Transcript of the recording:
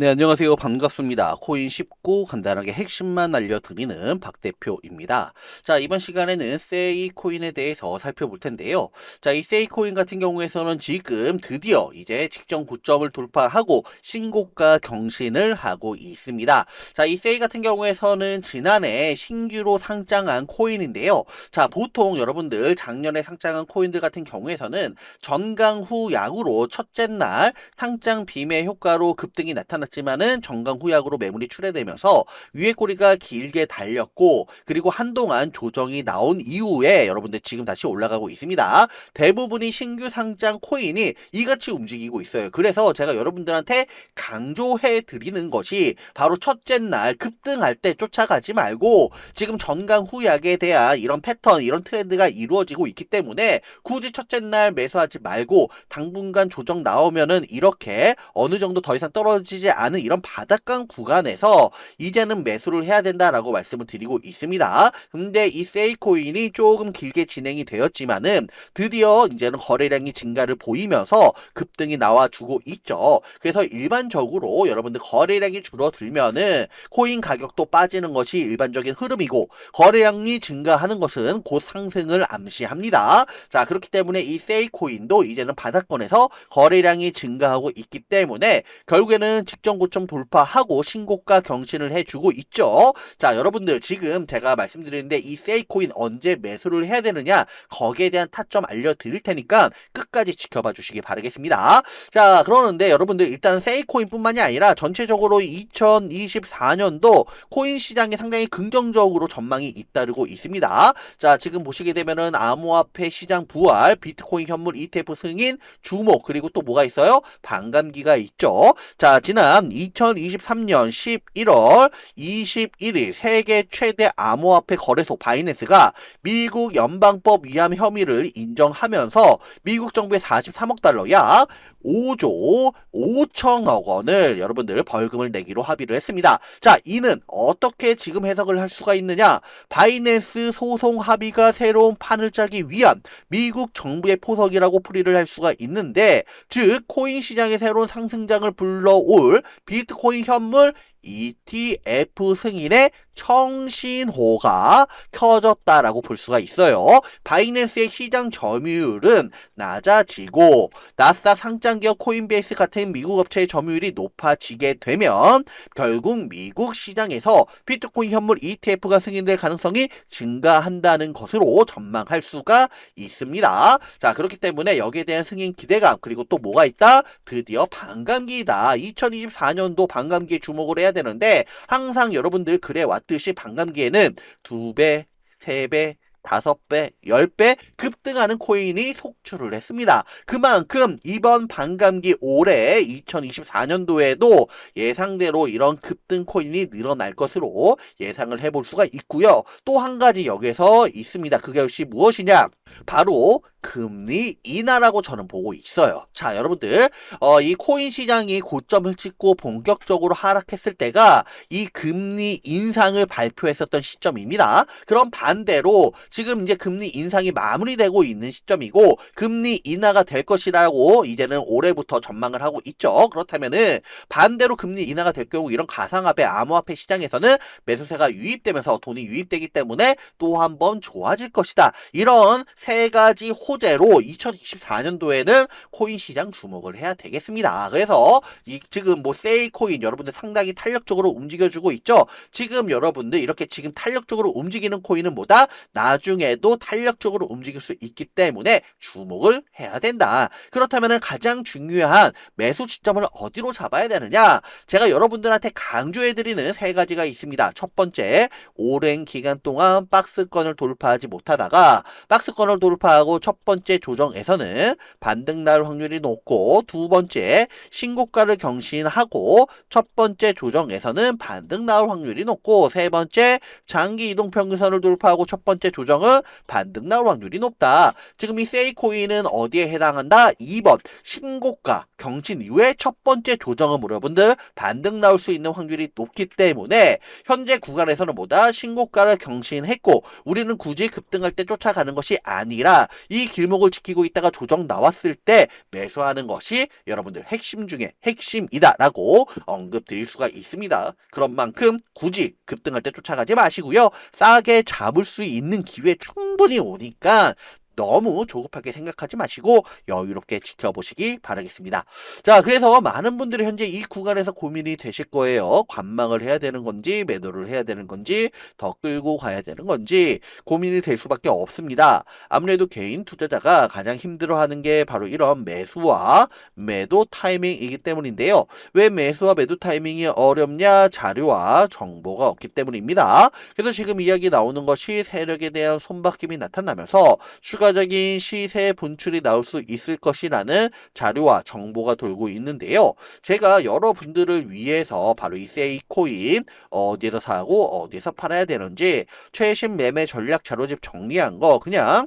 네, 안녕하세요. 반갑습니다. 코인 쉽고 간단하게 핵심만 알려드리는 박 대표입니다. 자, 이번 시간에는 세이 코인에 대해서 살펴볼 텐데요. 자, 이 세이 코인 같은 경우에서는 지금 드디어 이제 직전 고점을 돌파하고 신고가 경신을 하고 있습니다. 자, 이 세이 같은 경우에서는 지난해 신규로 상장한 코인인데요. 자, 보통 여러분들 작년에 상장한 코인들 같은 경우에서는 전강 후 약으로 첫째 날 상장 비매 효과로 급등이 나타났 지만은 정강 후약으로 매물이 출회되면서 위에 꼬리가 길게 달렸고 그리고 한동안 조정이 나온 이후에 여러분들 지금 다시 올라가고 있습니다. 대부분이 신규 상장 코인이 이같이 움직이고 있어요. 그래서 제가 여러분들한테 강조해 드리는 것이 바로 첫째 날 급등할 때 쫓아가지 말고 지금 전강 후약에 대한 이런 패턴 이런 트렌드가 이루어지고 있기 때문에 굳이 첫째 날 매수하지 말고 당분간 조정 나오면은 이렇게 어느 정도 더 이상 떨어지지 않은 이런 바닥강 구간에서 이제는 매수를 해야 된다라고 말씀을 드리고 있습니다. 근데 이 세이코인이 조금 길게 진행이 되었지만은 드디어 이제는 거래량이 증가를 보이면서 급등이 나와주고 있죠. 그래서 일반적으로 여러분들 거래량이 줄어들면은 코인 가격도 빠지는 것이 일반적인 흐름이고 거래량이 증가하는 것은 곧 상승을 암시합니다. 자 그렇기 때문에 이 세이코인도 이제는 바닥권에서 거래량이 증가하고 있기 때문에 결국에는 직접 직전 고점 돌파하고 신고가 경신을 해주고 있죠. 자, 여러분들 지금 제가 말씀드리는데 이 세이코인 언제 매수를 해야 되느냐 거기에 대한 타점 알려드릴 테니까 끝까지 지켜봐 주시기 바라겠습니다. 자, 그러는데 여러분들 일단 세이코인뿐만이 아니라 전체적으로 2024년도 코인 시장에 상당히 긍정적으로 전망이 잇따르고 있습니다. 자, 지금 보시게 되면은 암호화폐 시장 부활, 비트코인 현물 ETF 승인, 주목 그리고 또 뭐가 있어요? 반감기가 있죠. 자, 지난 지난 2023년 11월 21일 세계 최대 암호화폐 거래소 바이낸스가 미국 연방법 위반 혐의를 인정하면서 미국 정부의 43억 달러 약 5조 5천억 원을 여러분들 벌금을 내기로 합의를 했습니다. 자, 이는 어떻게 지금 해석을 할 수가 있느냐? 바이낸스 소송 합의가 새로운 판을 짜기 위한 미국 정부의 포석이라고 풀이를 할 수가 있는데, 즉 코인 시장의 새로운 상승장을 불러올 비트코인 현물 ETF 승인의 청신호가 켜졌다라고 볼 수가 있어요. 바이낸스의 시장 점유율은 낮아지고 나스닥 상장기업 코인베이스 같은 미국 업체의 점유율이 높아지게 되면 결국 미국 시장에서 비트코인 현물 ETF가 승인될 가능성이 증가한다는 것으로 전망할 수가 있습니다. 자 그렇기 때문에 여기에 대한 승인 기대감 그리고 또 뭐가 있다? 드디어 반감기다. 2024년도 반감기에 주목을 해야 되는데 항상 여러분들 그래 왔 듯이 반감기에는 두 배, 세 배, 다섯 배, 열배 급등하는 코인이 속출을 했습니다. 그만큼 이번 반감기 올해 2024년도에도 예상대로 이런 급등 코인이 늘어날 것으로 예상을 해볼 수가 있고요. 또 한 가지 여기서 있습니다. 그게 역시 무엇이냐? 바로 금리 인하라고 저는 보고 있어요. 자, 여러분들, 어, 이 코인 시장이 고점을 찍고 본격적으로 하락했을 때가 이 금리 인상을 발표했었던 시점입니다. 그럼 반대로 지금 이제 금리 인상이 마무리되고 있는 시점이고 금리 인하가 될 것이라고 이제는 올해부터 전망을 하고 있죠. 그렇다면은 반대로 금리 인하가 될 경우 이런 가상화폐, 암호화폐 시장에서는 매수세가 유입되면서 돈이 유입되기 때문에 또 한 번 좋아질 것이다. 이런 세 가지 호 재로 2024년도에는 코인 시장 주목을 해야 되겠습니다. 그래서 이 지금 뭐 세이코인 여러분들 상당히 탄력적으로 움직여주고 있죠. 지금 여러분들 이렇게 지금 탄력적으로 움직이는 코인은 뭐다? 나중에도 탄력적으로 움직일 수 있기 때문에 주목을 해야 된다. 그렇다면 가장 중요한 매수 시점을 어디로 잡아야 되느냐? 제가 여러분들한테 강조해드리는 세 가지가 있습니다. 첫 번째, 오랜 기간 동안 박스권을 돌파하지 못하다가 박스권을 돌파하고 첫 번째 조정에서는 반등 날 확률이 높고 두 번째 신고가를 경신하고 첫 번째 조정에서는 반등 나올 확률이 높고 세 번째 장기 이동 평균선을 돌파하고 첫 번째 조정은 반등 나올 확률이 높다. 지금 이 세이코인은 어디에 해당한다? 2번 신고가 경신 이후에 첫 번째 조정은 여러분들 반등 나올 수 있는 확률이 높기 때문에 현재 구간에서는 뭐다 신고가를 경신했고 우리는 굳이 급등할 때 쫓아가는 것이 아니라 이 길목을 지키고 있다가 조정 나왔을 때 매수하는 것이 여러분들 핵심 중에 핵심이다라고 언급 드릴 수가 있습니다. 그런 만큼 굳이 급등할 때 쫓아가지 마시고요. 싸게 잡을 수 있는 기회 충분히 오니까 너무 조급하게 생각하지 마시고 여유롭게 지켜보시기 바라겠습니다. 자, 그래서 많은 분들이 현재 이 구간에서 고민이 되실 거예요. 관망을 해야 되는 건지, 매도를 해야 되는 건지, 더 끌고 가야 되는 건지 고민이 될 수밖에 없습니다. 아무래도 개인 투자자가 가장 힘들어하는 게 바로 이런 매수와 매도 타이밍이기 때문인데요. 왜 매수와 매도 타이밍이 어렵냐? 자료와 정보가 없기 때문입니다. 그래서 지금 이야기 나오는 것이 세력에 대한 손바뀜이 나타나면서 추가 적인 시세 분출이 나올 수 있을 것이라는 자료와 정보가 돌고 있는데요. 제가 여러분들을 위해서 바로 이 세이코인 어디에서 사고 어디에서 팔아야 되는지 최신 매매 전략 자료집 정리한 거 그냥